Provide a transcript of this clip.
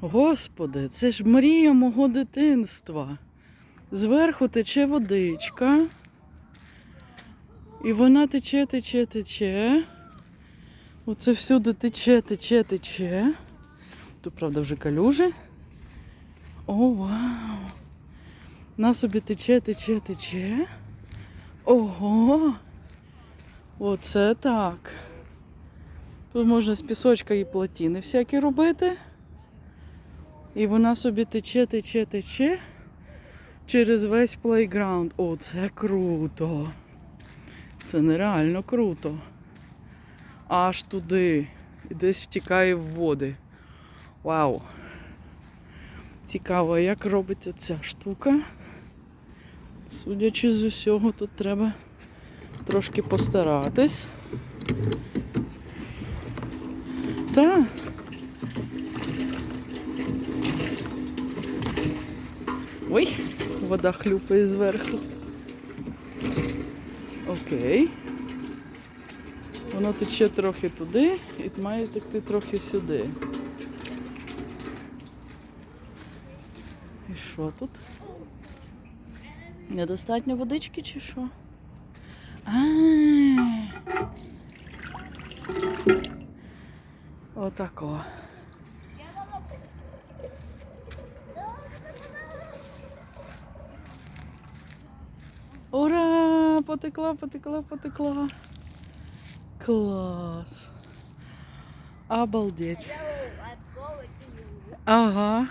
Господи, це ж мрія мого дитинства. Зверху тече водичка. І вона тече, тече, тече. Оце всюди тече, тече, тече. Тут, правда, вже калюжі. О, вау! На собі тече, тече, тече. Ого! Оце так. Тут можна з пісочка і плотіни всякі робити. І вона собі тече, тече, тече через весь плейграунд. О, це круто. Це нереально круто. Аж туди. І десь втікає в води. Вау. Цікаво, як робиться ця штука. Судячи з усього, тут треба трошки постаратись. Так. Ой, вода хлюпає зверху. Окей. Воно тече трохи туди і має текти трохи сюди. І що тут? Недостатньо водички чи що? А. Отако. Ура! Потекла, потекла, потекла. Клас. Обалдеть. I'm going to you. Ага.